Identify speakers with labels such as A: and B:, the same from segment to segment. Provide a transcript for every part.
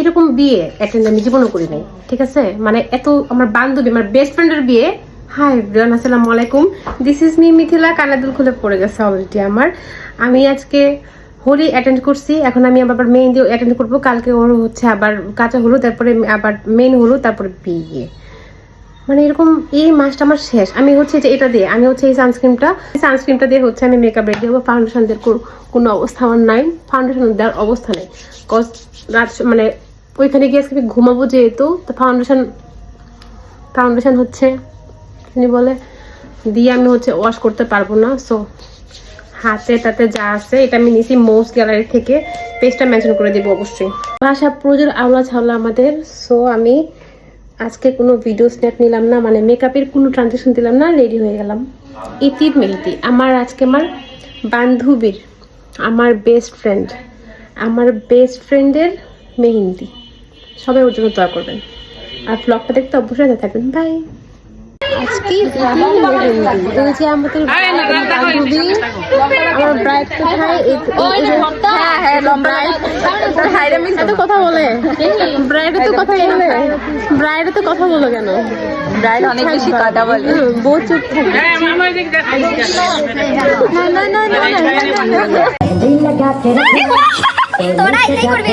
A: এরকম বিয়ে অ্যাটেন্ড আমি জীবনও করি নাই, ঠিক আছে? মানে এত আমার বান্ধবী, আমার বেস্ট ফ্রেন্ডের বিয়ে। হাই এভরিওয়ান আসসালামু আলাইকুম। দিস ইজ মি মিথিলা কানাদুল খুলে পড়ে গেছে অলরেডি আমার। আমি আজকে হোলি অ্যাটেন্ড করছি, এখন আমি আবার মেহেন্দি অ্যাটেন্ড করব, কালকে ওর হচ্ছে আবার কাঁচা হলো তারপরে আবার মেন হলো তারপরে বিয়ে। মানে এরকম এই মাসটা আমার শেষ। আমি হচ্ছে যে এটা দিয়ে, আমি হচ্ছে এই সানস্ক্রিনটা সানস্ক্রিনটা দিয়ে হচ্ছে আমি মেকআপ রেডি হব। ফাউন্ডেশন দিয়ে কোনো- অবস্থা আমার নাই। ফাউন্ডেশন দেওয়ার অবস্থা নেই। কজ রাত মানে ওইখানে গিয়ে আজকে আমি ঘুমাবো যেহেতু, তো ফাউন্ডেশন ফাউন্ডেশন হচ্ছে তিনি বলে, দিয়ে আমি হচ্ছে ওয়াশ করতে পারব না। সো হাতে তাতে যা আছে, এটা আমি নিছি মোস্ট গ্যালারি থেকে। পেজটা মেনশন করে দিব অবশ্যই। ভাষা প্রচুর আওলা ছাওলা আমাদের। সো আমি আজকে কোনো ভিডিও স্ন্যাপ নিলাম না মানে মেকআপের কোনো ট্রানজেকশন দিলাম না রেডি হয়ে গেলাম। ইতির মেহেদি আমার আজকে আমার বান্ধবীর, আমার বেস্ট ফ্রেন্ড আমার বেস্ট ফ্রেন্ডের মেহেন্দি। সবাই ওর জন্য দোয়া করবেন। আর ব্লগটা দেখতে অবশ্যই থাকবেন। বাই আজকে এই যে আমাদের বান্ধবী আমার ব্রাইড কোথায় ব্রাইড এত কথা বলে ব্রাইডে তো কথা বলে ব্রাইডে তো কথা বলো কেন
B: ব্রাইড অনেক বেশি কথা বলে
A: বউ চুপ থাকে না না না না না
C: তোরা এটাই করবি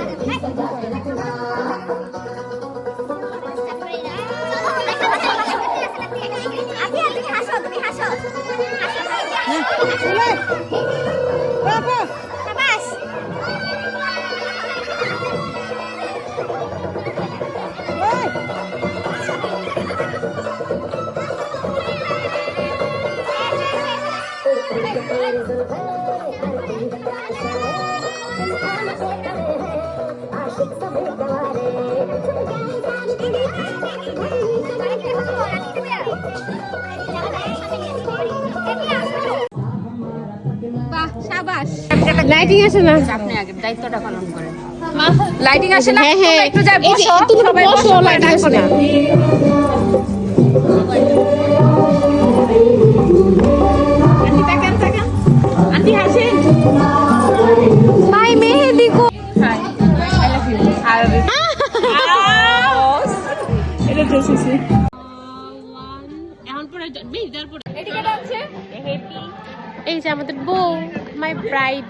A: লাইটিং আছে না?
B: আপনি আগে দায়িত্বটা পালন করেন। লাইটিং আসে না?
A: হ্যাঁ, হ্যাঁ।
B: একটু যাই বসো সবাই
A: বসো লাইটিং আসে না। ভাই মেহেদি কো এই যে আমাদের বউ মাই ব্রাইড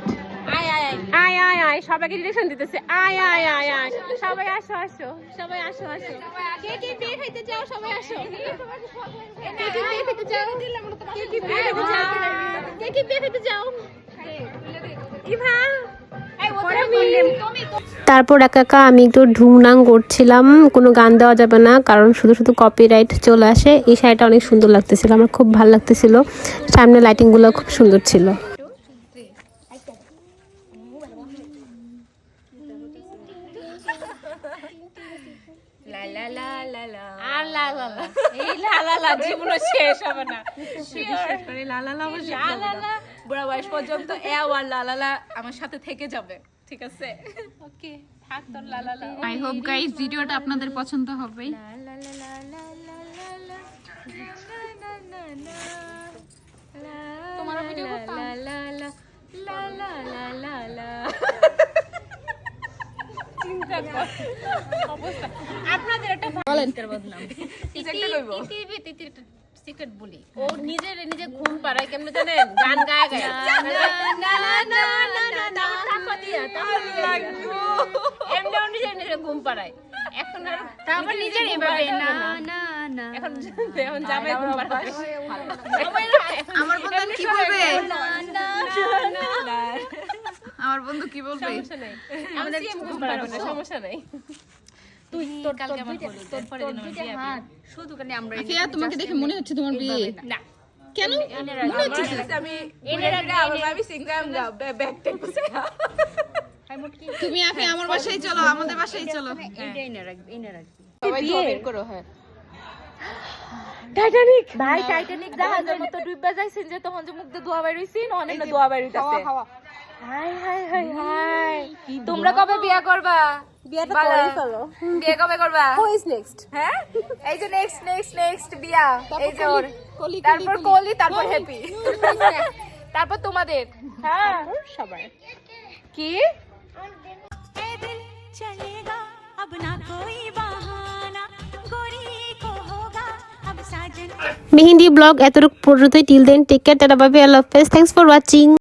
B: আয় আয় আয়।
A: আয় আয় আয় সবাইকে ডিরেকশন দিতেছে। আয় আয় আয় আয়। সবাই আসো আসো। সবাই আসো আসো। কে কে বিয়ে খাইতে চাও সবাই আসো। কে কে বিয়ে খাইতে চাও? কে কে বিয়ে খাইতে চাও? কে কে বিয়ে খাইতে চাও? ইভা। তারপর একা একা আমি একটু ঢুংনাং করছিলাম। কোনো গান দেওয়া যাবে না কারণ শুধু শুধু কপিরাইট চলে আসে। এই শাড়িটা অনেক সুন্দর লাগতেছিল আমার খুব ভালো লাগতেছিল। সামনে লাইটিংগুলো খুব সুন্দর ছিল
B: লা লা লা লা লা আর লা লা লা এই লা লা লা জীবন শেষ হবে না। বিশেষ করে লা লা লা লা লা লা বুড়া বয়স পর্যন্ত এ আর লা লা লা আমার সাথে থেকে যাবে। ঠিক আছে? ওকে থাক তোর লা লা লা
D: আই হোপ গাইস ভিডিওটা আপনাদের পছন্দ হবে।
B: লা লা লা লা লা লা লা লা
D: তোমার
B: লা লা লা লা লা লা লা লা চিন্তা কর অবস্থা। আপনাদের একটা বলেন। বদনাম সিক্রেট বলি। ও নিজের নিজে ঘুম পাড়ায় কেমনে জানেন? গান গায় গায়। না না না না না না টাকা দিয়া এমনি ও নিজে নিজে ঘুম পাড়ায়। এখন আর তারপর নিজের এভাবে না না। না এখন এখন জামাই ঘুম পাড়ায়।
D: আমার বন্ধু কি বলবে? আমার বন্ধু কি বলবে?
B: সমস্যা নাই। আমাদের ঘুম পাড়াবে না সমস্যা নাই। তুই তোর কালকে আমার তোর পরে দিন আমার বিয়ে। শুধু কানে আমরা
D: আফিয়া তোমাকে দেখে মনে হচ্ছে তোমার বিয়ে।
B: না।
D: কেন?
E: আমি আমি
D: তুমি আমার বাসায় চলো আমাদের বাসায় চলো।
B: টাইটানিক ভাই টাইটানিক জাহাজের মতো ডুববে যাইছেন যে তখন যে মুখ দিয়ে ধোয়া বাইর হইছিন অনেক ধোয়া বাইর হইতাছে? হাই হাই হাই হাই তোমরা কবে বিয়া করবা বিয়াটা করে ফেলো বিয়ে কবে করবা হু ইজ নেক্সট হ্যাঁ এই যে নেক্সট নেক্সট নেক্সট বিয়া এই যে ওর তারপর কলি তারপর হ্যাপি তারপর তোমাদের হ্যাঁ সবাই কি
F: चलेगा अब ना कोई बहाना गोरी को होगा अब साजन
A: মেহেন্দি ব্লগ এতটুকু পর্যন্তই till then take care tata bye আল্লাহ হাফেজ থ্যাঙ্কস ফর ওয়াচিং